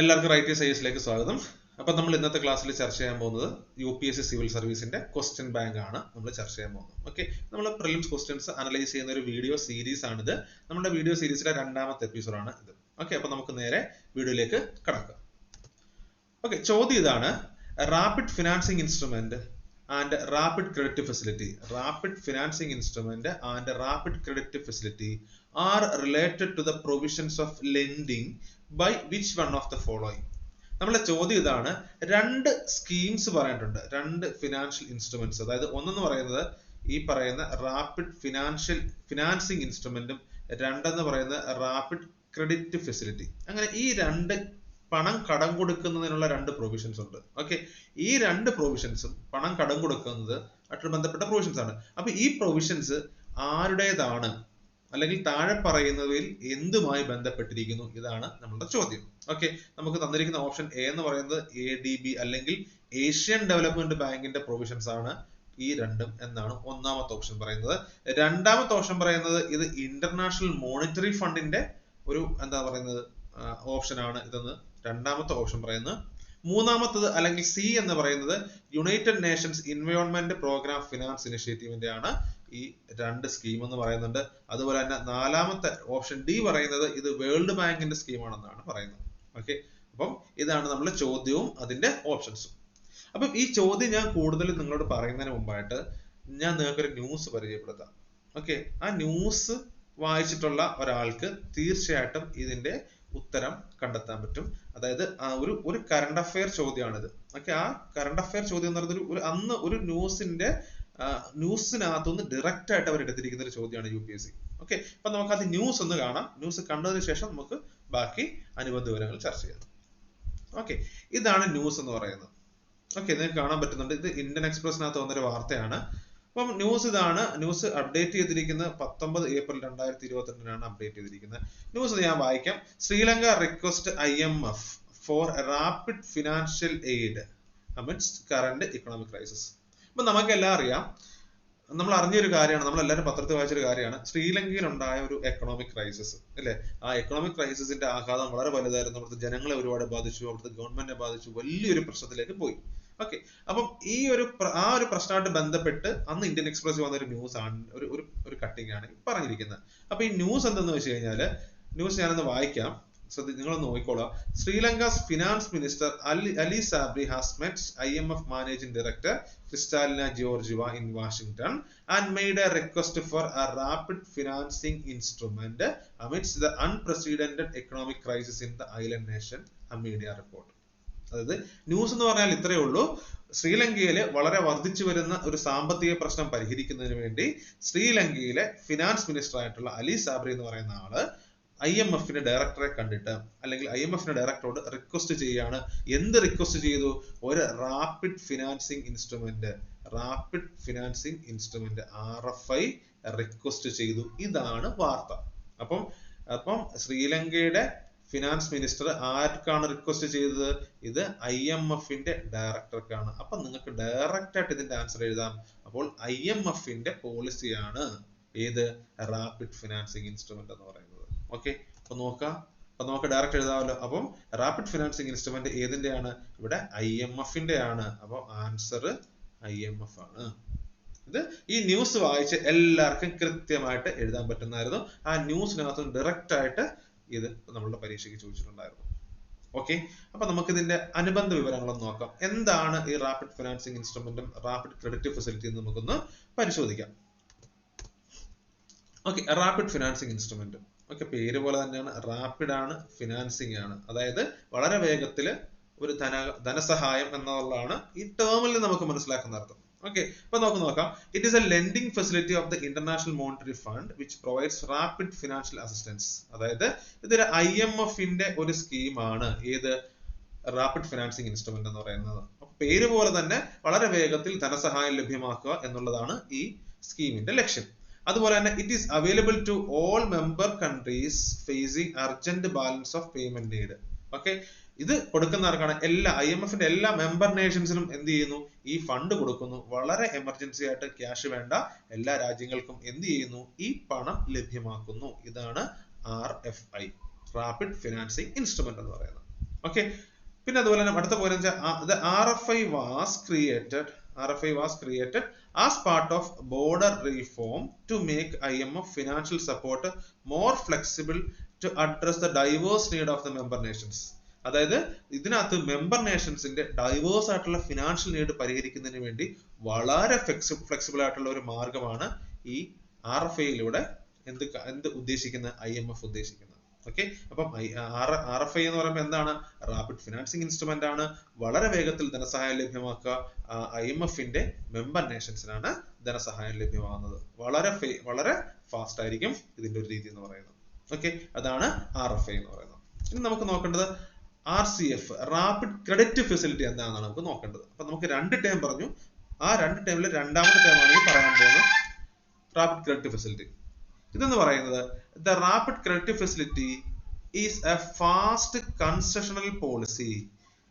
എല്ലാവർക്കും റൈറ്റ് സൈസിലേക്ക് സ്വാഗതം. അപ്പൊ നമ്മൾ ഇന്നത്തെ ക്ലാസ്സിൽ ചർച്ച ചെയ്യാൻ പോകുന്നത് U P S C civil സർവീസിന്റെ question bank ആണ് നമ്മൾ ചർച്ച ചെയ്യാൻ പോകുന്നത്. ഓക്കെ നമ്മൾ പ്രിലിംസ് ക്വസ്റ്റ്യൻസ് അനലൈസ് ചെയ്യുന്ന ഒരു വീഡിയോ സീരീസ് ആണിത്. നമ്മുടെ വീഡിയോ സീരീസിലെ രണ്ടാമത്തെ എപ്പിസോഡ് ആണ് ഇത്. ഓക്കെ അപ്പൊ നമുക്ക് നേരെ വീഡിയോയിലേക്ക് കടക്കാം. ഓക്കെ ചോദ്യം ഇതാണ് rapid financing instrument and rapid credit facility rapid financing instrument and rapid credit facility are related to the provisions of lending by which one of the following നമ്മളെ ചോദ്യം ഇതാണ്. രണ്ട് സ്കീംസ് പറയാനുണ്ട് രണ്ട് ഫിനാൻഷ്യൽ ഇൻസ്ട്രുമെന്റ്സ് അതായത് ഒന്നെന്ന് പറയുന്നത് ഈ പറയുന്ന റാപ്പിഡ് ഫിനാൻഷ്യൽ ഫിനാൻസിങ് ഇൻസ്ട്രുമെന്റും രണ്ടെന്ന് പറയുന്നത് റാപ്പിഡ് ക്രെഡിറ്റ് ഫെസിലിറ്റി അങ്ങനെ ഈ രണ്ട് പണം കടം കൊടുക്കുന്നതിനുള്ള രണ്ട് പ്രൊവിഷൻസ് ഉണ്ട്. ഓക്കെ ഈ രണ്ട് പ്രൊവിഷൻസും പണം കടം കൊടുക്കുന്നത് ആയിട്ട് ബന്ധപ്പെട്ട പ്രൊവിഷൻസ് ആണ്. അപ്പൊ ഈ പ്രൊവിഷൻസ് ആരുടേതാണ്? അല്ലെങ്കിൽ താഴെ പറയുന്നവയിൽ എന്തുമായി ബന്ധപ്പെട്ടിരിക്കുന്നു? ഇതാണ് നമ്മുടെ ചോദ്യം. ഓക്കെ നമുക്ക് തന്നിരിക്കുന്ന ഓപ്ഷൻ എ എന്ന് പറയുന്നത് എ ഡി ബി അല്ലെങ്കിൽ ഏഷ്യൻ ഡെവലപ്മെന്റ് ബാങ്കിന്റെ പ്രൊവിഷൻസ് ആണ് ഈ രണ്ടും എന്നാണ് ഒന്നാമത്തെ ഓപ്ഷൻ പറയുന്നത്. രണ്ടാമത്തെ ഓപ്ഷൻ പറയുന്നത് ഇത് ഇന്റർനാഷണൽ മോണിറ്ററി ഫണ്ടിന്റെ ഒരു എന്താ പറയുന്നത് ഓപ്ഷൻ ആണ് ഇതെന്ന് രണ്ടാമത്തെ ഓപ്ഷൻ പറയുന്നത് മൂന്നാമത്തത് അല്ലെങ്കിൽ സി എന്ന് പറയുന്നത് United Nations environment programme finance ഇനിഷ്യേറ്റീവിന്റെ ആണ് ഈ രണ്ട് സ്കീം എന്ന് പറയുന്നുണ്ട്. അതുപോലെ തന്നെ നാലാമത്തെ ഓപ്ഷൻ ഡി പറയുന്നത് ഇത് വേൾഡ് ബാങ്കിന്റെ സ്കീമാണെന്നാണ് പറയുന്നത്. ഓക്കെ? അപ്പം ഇതാണ് നമ്മുടെ ചോദ്യവും അതിന്റെ ഓപ്ഷൻസും. അപ്പം ഈ ചോദ്യം ഞാൻ കൂടുതൽ നിങ്ങളോട് പറയുന്നതിന് മുമ്പായിട്ട് ഞാൻ നിങ്ങൾക്കൊരു ന്യൂസ് പരിചയപ്പെടുത്താം. ഓക്കെ? ആ ന്യൂസ് വായിച്ചിട്ടുള്ള ഒരാൾക്ക് തീർച്ചയായിട്ടും ഇതിന്റെ ഉത്തരം കണ്ടെത്താൻ പറ്റും. അതായത് ഒരു ഒരു കറണ്ട് അഫെയർ ചോദ്യമാണിത്. ഓക്കെ ആ കറണ്ട് അഫെയർ ചോദ്യം എന്ന് പറയുന്നത് ഒരു അന്ന് ഒരു ന്യൂസിന്റെ ന്യൂസിനകത്തുനിന്ന് ഡയറക്റ്റ് ആയിട്ട് അവർ എടുത്തിരിക്കുന്ന ഒരു ചോദ്യമാണ് U P S C okay അപ്പൊ ന്യൂസ് ഒന്ന് കാണാം. ന്യൂസ് കണ്ടതിന് ശേഷം നമുക്ക് ബാക്കി അനുബന്ധ വിവരങ്ങൾ ചർച്ച ചെയ്യാം. ഓക്കെ ഇതാണ് ന്യൂസ് എന്ന് പറയുന്നത്. ഓക്കെ നിങ്ങൾക്ക് കാണാൻ പറ്റുന്നുണ്ട്. ഇത് ഇന്ത്യൻ എക്സ്പ്രസിനകത്ത് വന്നൊരു വാർത്തയാണ്. അപ്പം ന്യൂസ് ഇതാണ്. ന്യൂസ് അപ്ഡേറ്റ് ചെയ്തിരിക്കുന്നത് പത്തൊമ്പത് ഏപ്രിൽ രണ്ടായിരത്തി ഇരുപത്തിരണ്ടിനാണ് അപ്ഡേറ്റ് ചെയ്തിരിക്കുന്നത് ന്യൂസ് ഞാൻ വായിക്കാം. Sri Lanka request I M F for rapid financial aid amidst current economic crisis അപ്പൊ നമുക്കെല്ലാം അറിയാം. നമ്മൾ അറിഞ്ഞൊരു കാര്യമാണ്. നമ്മൾ എല്ലാവരും പത്രത്തിൽ വായിച്ചൊരു കാര്യമാണ്. ശ്രീലങ്കയിൽ ഉണ്ടായ ഒരു എക്കണോമിക് ക്രൈസിസ് അല്ലേ? ആ എക്കണോമിക് ക്രൈസിസിന്റെ ആഘാതം വളരെ വലുതായിരുന്നു. അവിടുത്തെ ജനങ്ങളെ ഒരുപാട് ബാധിച്ചു. അവിടുത്തെ ഗവൺമെന്റിനെ ബാധിച്ചു. വലിയൊരു പ്രശ്നത്തിലേക്ക് പോയി. ഓക്കെ അപ്പം ഈ ഒരു ആ ഒരു പ്രശ്നമായിട്ട് ബന്ധപ്പെട്ട് അന്ന് ഇന്ത്യൻ എക്സ്പ്രസ് വന്ന ഒരു ന്യൂസ് ആണ്. ഒരു ഒരു കട്ടിംഗ് ആണ് പറഞ്ഞിരിക്കുന്നത്. അപ്പൊ ഈ ന്യൂസ് എന്തെന്ന് വെച്ച് കഴിഞ്ഞാൽ ന്യൂസ് ഞാനൊന്ന് വായിക്കാം. ശ്രദ്ധ നിങ്ങളൊന്ന് നോക്കിക്കോളാം. Sri Lanka's finance minister Ali Ali Sabry has met I M F managing director Kristalina Georgieva in Washington and made a request for a rapid financing instrument amidst the unprecedented economic crisis in the island nation അമീഡിയ media report അതായത് news എന്ന് പറഞ്ഞാൽ ഇത്രയേ ഉള്ളൂ. ശ്രീലങ്കയിലെ വളരെ വർദ്ധിച്ചു വരുന്ന ഒരു സാമ്പത്തിക പ്രശ്നം പരിഹരിക്കുന്നതിന് വേണ്ടി ശ്രീലങ്കയിലെ ഫിനാൻസ് മിനിസ്റ്റർ ആയിട്ടുള്ള അലി സാബ്രി എന്ന് പറയുന്ന ആൾ ഐ എം എഫിന്റെ ഡയറക്ടറെ കണ്ടിട്ട് അല്ലെങ്കിൽ ഐ എം എഫിന്റെ ഡയറക്ടറോട് റിക്വസ്റ്റ് ചെയ്യാണ് എന്ത് റിക്വസ്റ്റ് ചെയ്തു? ഒരു rapid financing instrument rapid financing instrument R F I request ചെയ്തു. ഇതാണ് വാർത്ത. അപ്പം അപ്പം ശ്രീലങ്കയുടെ ഫിനാൻസ് മിനിസ്റ്റർ ആർക്കാണ് റിക്വസ്റ്റ് ചെയ്തത്? ഇത് ഐ എം എഫിന്റെ ഡയറക്ടർക്കാണ് അപ്പൊ നിങ്ങൾക്ക് ഡയറക്റ്റ് ആയിട്ട് ഇതിന്റെ ആൻസർ എഴുതാം. അപ്പോൾ ഐ എം എഫിന്റെ പോളിസിയാണ് ഏത്? റാപ്പിഡ് ഫിനാൻസിങ് ഇൻസ്ട്രുമെന്റ് എന്ന് പറയുന്നത്. ഓക്കെ അപ്പൊ നോക്കാം. അപ്പൊ നമുക്ക് ഡയറക്റ്റ് എഴുതാമല്ലോ. അപ്പം റാപ്പിഡ് ഫിനാൻസിങ് ഇൻസ്ട്രുമെന്റ് ഏതിന്റെയാണ്? ഇവിടെ ഐ എം എഫിന്റെ ആണ്. അപ്പൊ ആൻസർ ഐ എം എഫ് ആണ്. ഇത് ഈ ന്യൂസ് വായിച്ച് എല്ലാവർക്കും കൃത്യമായിട്ട് എഴുതാൻ പറ്റുന്നതായിരുന്നു. ആ ന്യൂസിനകത്ത് ഡയറക്റ്റ് ആയിട്ട് ഇത് നമ്മളുടെ പരീക്ഷയ്ക്ക് ചോദിച്ചിട്ടുണ്ടായിരുന്നു. ഓക്കെ അപ്പൊ നമുക്ക് ഇതിന്റെ അനുബന്ധ വിവരങ്ങളൊന്ന് നോക്കാം. എന്താണ് ഈ റാപ്പിഡ് ഫിനാൻസിങ് ഇൻസ്ട്രുമെന്റും റാപ്പിഡ് ക്രെഡിറ്റ് ഫെസിലിറ്റി എന്ന് നമുക്കൊന്ന് പരിശോധിക്കാം. Okay rapid financing instrument okay പേര് പോലെ തന്നെയാണ്. റാപ്പിഡ് ആണ് ഫിനാൻസിങ് ആണ്. അതായത് വളരെ വേഗത്തിൽ ഒരു ധന ധനസഹായം എന്നുള്ളതാണ് ഈ ടേമിൽ നമുക്ക് മനസ്സിലാക്കുന്ന അർത്ഥം. ഓക്കെ അപ്പൊ നമുക്ക് നോക്കാം. It is a lending facility of the International Monetary Fund which provides rapid financial assistance അതായത് ഇതൊരു ഐ എം എഫിന്റെ ഒരു സ്കീമാണ് ഏത്? റാപ്പിഡ് ഫിനാൻസിങ് ഇൻസ്ട്രുമെന്റ് എന്ന് പറയുന്നത്. പേര് പോലെ തന്നെ വളരെ വേഗത്തിൽ ധനസഹായം ലഭ്യമാക്കുക എന്നുള്ളതാണ് ഈ സ്കീമിന്റെ ലക്ഷ്യം. അതുപോലെ തന്നെ it is available to all member countries facing urgent balance of payment need okay ഇത് കൊടുക്കുന്ന ആർക്കാണ്? എല്ലാ ഐ എം എഫിന്റെ എല്ലാ മെമ്പർ നേഷൻസിനും എന്ത് ചെയ്യുന്നു? ഈ ഫണ്ട് കൊടുക്കുന്നു. വളരെ എമർജൻസി ആയിട്ട് ക്യാഷ് വേണ്ട. എല്ലാ രാജ്യങ്ങൾക്കും എന്ത് ചെയ്യുന്നു? ഈ പണം ലഭ്യമാക്കുന്നു. ഇതാണ് R F I rapid financing instrument എന്ന് പറയുന്നത്. ഓക്കെ പിന്നെ അതുപോലെ തന്നെ അടുത്ത വെച്ചാൽ R F I was created R F I was created as part of border reform to make I M F financial support more flexible to address the diverse need of the member nations അതായത് ഇതിനകത്ത് member നേഷൻസിന്റെ diverse ആയിട്ടുള്ള financial need പരിഹരിക്കുന്നതിന് വേണ്ടി വളരെ flexi flexible ആയിട്ടുള്ള ഒരു മാർഗമാണ് ഈ ആർ എഫ് ഐയിലൂടെ എന്ത് എന്ത് ഉദ്ദേശിക്കുന്ന ഐ എം എഫ് ഉദ്ദേശിക്കുന്നത്. ഓക്കെ അപ്പം ആർ എഫ് ഐ എന്ന് പറയുമ്പോൾ എന്താണ്? റാപ്പിഡ് ഫിനാൻസിങ് ഇൻസ്ട്രുമെന്റ് ആണ്. വളരെ വേഗത്തിൽ ധനസഹായം ലഭ്യമാക്കുക ഐ എം എഫിന്റെ മെമ്പർ നേഷൻസിനാണ് ധനസഹായം ലഭ്യമാകുന്നത്. വളരെ വളരെ ഫാസ്റ്റ് ആയിരിക്കും ഇതിന്റെ ഒരു രീതി എന്ന് പറയുന്നത്. ഓക്കെ അതാണ് ആർ എഫ് ഐ എന്ന് പറയുന്നത്. ഇനി നമുക്ക് നോക്കേണ്ടത് R C F rapid credit facility എന്താണെന്നാണ് നമുക്ക് നോക്കേണ്ടത്. അപ്പൊ നമുക്ക് രണ്ട് ടേം പറഞ്ഞു. ആ രണ്ട് ടേമിൽ രണ്ടാമത്തെ ടേമാണ് ഈ പറയാൻ പോകുന്നത് റാപ്പിഡ് ക്രെഡിറ്റ് ഫെസിലിറ്റി ഇതെന്ന് പറയുന്നത് the rapid credit facility is a fast concessional policy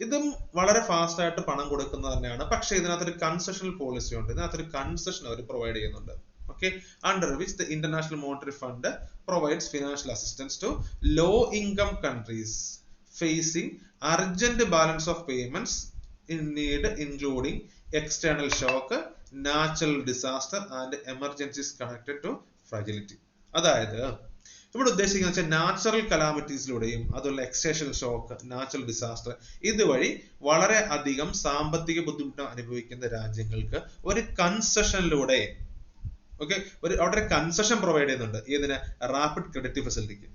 ഇതും വളരെ ഫാസ്റ്റ് ആയിട്ട് പണം കൊടുക്കുന്നത് തന്നെയാണ്. പക്ഷേ ഇതിനകത്തൊരു കൺസെഷണൽ പോളിസി ഉണ്ട്. ഇതിനകത്തൊരു കൺസെഷൻ അവർ പ്രൊവൈഡ് ചെയ്യുന്നുണ്ട്. Okay? Under which the international monetary fund provides financial assistance to low income countries. Facing urgent balance of payments in need including external shock natural disaster and emergencies connected to fragility. അതായത് ഇവിടെ ഉദ്ദേശിക്കുന്നത് വെച്ചാൽ natural കലാമിറ്റീസിലൂടെയും അതുപോലെ extension shock natural disaster ഇതുവഴി വളരെ അധികം സാമ്പത്തിക ബുദ്ധിമുട്ട് അനുഭവിക്കുന്ന രാജ്യങ്ങൾക്ക് ഒരു കൺസെഷനിലൂടെ ഓക്കെ ഒരു അവിടെ കൺസെഷൻ പ്രൊവൈഡ് ചെയ്യുന്നുണ്ട്. ഏതിന്? റാപ്പിഡ് ക്രെഡിറ്റ് ഫെസിലിറ്റിക്ക്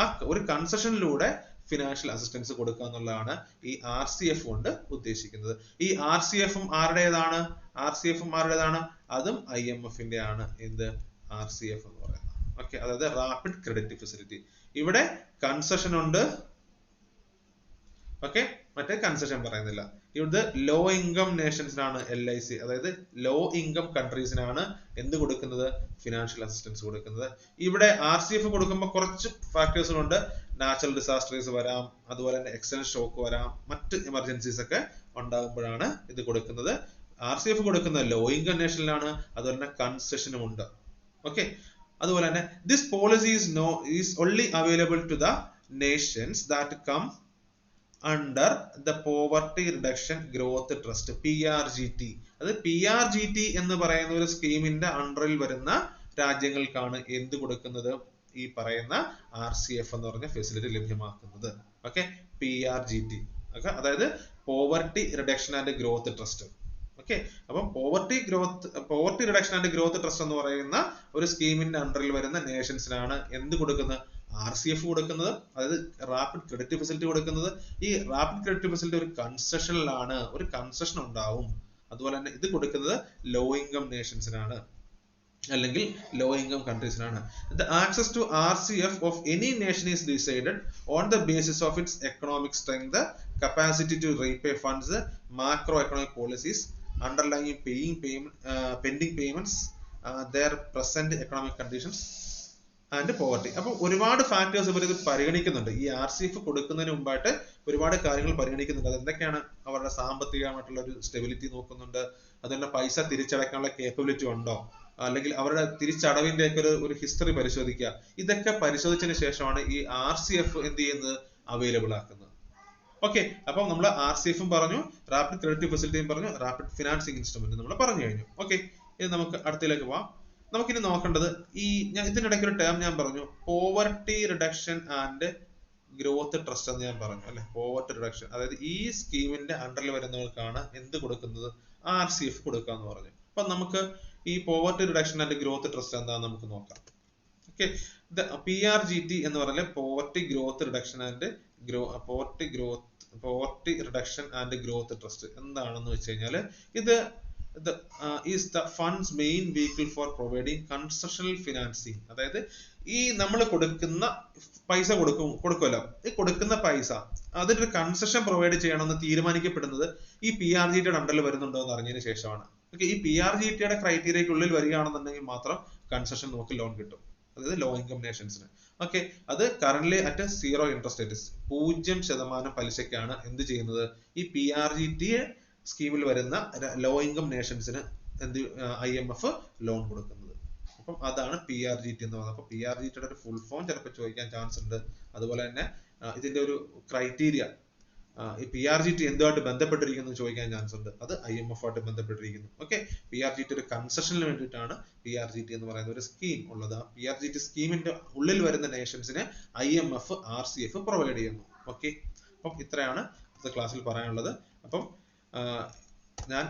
ആ ഒരു കൺസെഷനിലൂടെ ഫിനാൻഷ്യൽ അസിസ്റ്റൻസ് കൊടുക്കുക എന്നുള്ളതാണ് ഈ ആർ സി എഫ് കൊണ്ട് ഉദ്ദേശിക്കുന്നത്. ഈ ആർ സി എഫും ആരുടേതാണ്? ആർ സി എഫും ആരുടേതാണ്? അതും ഐ എം എഫിന്റെ ആണ് എന്ത്? ആർ സി എഫ് എന്ന് പറയുന്നത്. ഓക്കെ അതായത് റാപ്പിഡ് ക്രെഡിറ്റ് ഫെസിലിറ്റി ഇവിടെ കൺസെഷൻ ഉണ്ട്. ഓക്കെ മറ്റേ കൺസെഷൻ പറയുന്നില്ല. ഇവിടുത്തെ ലോ ഇൻകം നേഷൻസിനാണ് എൽ ഐ സി അതായത് ലോ ഇൻകം കൺട്രീസിനാണ് എന്ത് കൊടുക്കുന്നത്? ഫിനാൻഷ്യൽ അസിസ്റ്റൻസ് കൊടുക്കുന്നത്. ഇവിടെ ആർ സി എഫ് കൊടുക്കുമ്പോൾ കുറച്ച് ഫാക്ടേഴ്സുകളുണ്ട് നാച്ചുറൽ ഡിസാസ്റ്റേഴ്സ് വരാം അതുപോലെ തന്നെ എക്സ്റ്റേണൽ ഷോക്ക് വരാം മറ്റ് എമർജൻസീസ് ഒക്കെ ഉണ്ടാകുമ്പോഴാണ് ഇത് കൊടുക്കുന്നത്. ആർ സി എഫ് കൊടുക്കുന്നത് ലോ ഇൻകം അതുപോലെ തന്നെ കൺസെഷനും ഉണ്ട്. ഓക്കെ അതുപോലെ തന്നെ this policy is no is only available to the nations that come under the poverty reduction growth trust P R G T അത് പി ആർ ജി ടി എന്ന് പറയുന്ന ഒരു സ്കീമിന്റെ അണ്ടറിൽ വരുന്ന രാജ്യങ്ങൾക്കാണ് എന്ത് കൊടുക്കുന്നത്? ഈ പറയുന്ന ആർ സി എഫ് എന്ന് പറഞ്ഞ ഫെസിലിറ്റി ലഭ്യമാക്കുന്നത്. Okay P R G T okay അതായത് poverty reduction and growth trust okay അപ്പം poverty growth poverty reduction and growth trust എന്ന് പറയുന്ന ഒരു സ്കീമിന്റെ അണ്ടറിൽ വരുന്ന നേഷൻസിനാണ് എന്ത് കൊടുക്കുന്നത്? ആർ സി എഫ് കൊടുക്കുന്നത്. അതായത് റാപ്പിഡ് ക്രെഡിറ്റ് ഫെസിലിറ്റി കൊടുക്കുന്നത്. ഈ റാപ്പിഡ് ക്രെഡിറ്റ് ഫെസിലിറ്റി ഒരു കൺസെഷനിലാണ് ഒരു കൺസെഷൻ ഉണ്ടാവും. അതുപോലെ തന്നെ ഇത് കൊടുക്കുന്നത് ലോ ഇൻകം നേഷൻസിനാണ് അല്ലെങ്കിൽ low income കൺട്രീസിനാണ് the access to R C F of any nation is decided on the basis of its economic strength capacity to repay funds macro economic policies underlying paying payment pending payments their present economic conditions and poverty അപ്പൊ ഒരുപാട് factors ഇവർ പരിഗണിക്കുന്നുണ്ട്. ഈ R C F കൊടുക്കുന്നതിന് മുമ്പായിട്ട് ഒരുപാട് കാര്യങ്ങൾ പരിഗണിക്കുന്നുണ്ട്. അത് എന്തൊക്കെയാണ് അവരുടെ സാമ്പത്തികമായിട്ടുള്ള ഒരു സ്റ്റെബിലിറ്റി നോക്കുന്നുണ്ട്. അതുപോലെ പൈസ തിരിച്ചടക്കാനുള്ള കേപ്പബിലിറ്റി ഉണ്ടോ? അല്ലെങ്കിൽ അവരുടെ തിരിച്ചടവിന്റെ ഒക്കെ ഒരു ഒരു ഹിസ്റ്ററി പരിശോധിക്കുക. ഇതൊക്കെ പരിശോധിച്ചതിന് ശേഷമാണ് ഈ ആർ സി എഫ് എന്ത് ചെയ്യുന്നത്? അവൈലബിൾ ആക്കുന്നത്. ഓക്കെ അപ്പം നമ്മൾ ആർ സി എഫും പറഞ്ഞു റാപ്പിഡ് ക്രെഡിറ്റ് ഫെസിലിറ്റിയും പറഞ്ഞു റാപ്പിഡ് ഫിനാൻസിങ് ഇൻസ്ട്രുമെന്റ് നമ്മൾ പറഞ്ഞു കഴിഞ്ഞു. ഓക്കെ ഇനി നമുക്ക് അടുത്തതിലേക്ക് പോവാം. നമുക്കിനി നോക്കേണ്ടത് ഈ ഞാൻ ഇതിനിടയ്ക്ക് ഒരു ടേം ഞാൻ പറഞ്ഞു poverty reduction and growth trust എന്ന് ഞാൻ പറഞ്ഞു അല്ലെ? പോവർട്ടി റിഡക്ഷൻ അതായത് ഈ സ്കീമിന്റെ അണ്ടറിൽ വരുന്നവർക്കാണ് എന്ത് കൊടുക്കുന്നത്? ആർ സി എഫ് കൊടുക്കുക എന്ന് പറഞ്ഞു. അപ്പൊ നമുക്ക് ഈ poverty reduction and growth trust എന്താന്ന് നമുക്ക് നോക്കാം. Okay P R G T എന്ന് പറഞ്ഞാൽ poverty growth reduction and grow poverty growth poverty reduction and growth trust എന്താണെന്ന് വെച്ച് കഴിഞ്ഞാൽ ഇത് is the funds main vehicle for providing constructional financing അതായത് ഈ നമ്മൾ കൊടുക്കുന്ന പൈസ കൊടുക്കും കൊടുക്കുമല്ലോ ഈ കൊടുക്കുന്ന പൈസ അതിനൊരു കൺസെഷൻ പ്രൊവൈഡ് ചെയ്യണമെന്ന് തീരുമാനിക്കപ്പെടുന്നത് ഈ പി ആർ ജി ടിയുടെ അണ്ടറിൽ വരുന്നുണ്ടോ എന്ന് അറിഞ്ഞതിന് ശേഷമാണ്. ഓക്കെ ഈ പി ആർ ജി ടിയുടെ ക്രൈറ്റീരിയക്കുള്ളിൽ വരികയാണെന്നുണ്ടെങ്കിൽ മാത്രം കൺസെഷൻ നമുക്ക് ലോൺ കിട്ടും. അതായത് ലോ ഇൻകം നേഷൻസിന് ഓക്കെ അത് current at zero interest rate പൂജ്യം ശതമാനം പലിശക്കാണ് എന്ത് ചെയ്യുന്നത്? ഈ പി ആർ ജി ടി സ്കീമിൽ വരുന്ന ലോ ഇൻകം നേഷൻസിന് എന്ത് ഐ എം എഫ് ലോൺ കൊടുക്കുന്നത്. അപ്പം അതാണ് പി ആർ ജി ടി എന്ന് പറയുന്നത്. അപ്പൊ പി ആർ ജി ടിയുടെ ഒരു ഫുൾ ഫോം ചിലപ്പോൾ ചോദിക്കാൻ ചാൻസ് ഉണ്ട്. അതുപോലെ തന്നെ ഇതിന്റെ ഒരു criteria P R G T എന്തുമായിട്ട് ബന്ധപ്പെട്ടിരിക്കുന്നു ചോദിക്കാൻ ചാൻസ് ഉണ്ട്. അത് ഐ എം എഫ് ആയിട്ട് ബന്ധപ്പെട്ടിരിക്കുന്നു. Okay P R G T ഒരു കൺസെഷനിന് വേണ്ടിയിട്ടാണ് പി ആർ ജി ടി എന്ന് പറയുന്ന ഒരു സ്കീം ഉള്ളത്. ആ പി ആർ ജി ടി സ്കീമിന്റെ ഉള്ളിൽ വരുന്ന നേഷൻസിന് I M F R C F provide ചെയ്യുന്നു. ഓക്കെ അപ്പം ഇത്രയാണ് ഇന്നത്തെ ക്ലാസ്സിൽ പറയാനുള്ളത്. അപ്പം ഞാൻ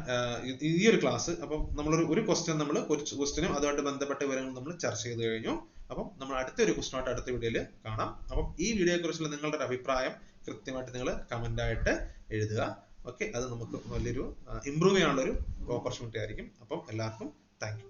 ഈ- ഒരു ക്ലാസ് അപ്പം നമ്മളൊരു ഒരു ക്വസ്റ്റ്യൻ നമ്മൾ ഒരു ക്വസ്റ്റ്യനും അതുമായിട്ട് ബന്ധപ്പെട്ട വിവരങ്ങൾ നമ്മൾ ചർച്ച ചെയ്ത് കഴിഞ്ഞു. അപ്പം നമ്മൾ അടുത്ത ഒരു ക്വസ്റ്റ്യനായിട്ട് അടുത്ത വീഡിയോയിൽ കാണാം. അപ്പം ഈ വീഡിയോയെ കുറിച്ചുള്ള നിങ്ങളുടെ അഭിപ്രായം കൃത്യമായിട്ട് നിങ്ങൾ കമന്റ് ആയിട്ട് എഴുതുക. ഓക്കെ അത് നമുക്ക് വലിയൊരു ഇമ്പ്രൂവ് ചെയ്യാനുള്ള ഒരു ഓപ്പർച്യൂണിറ്റി ആയിരിക്കും അപ്പം എല്ലാവർക്കും താങ്ക്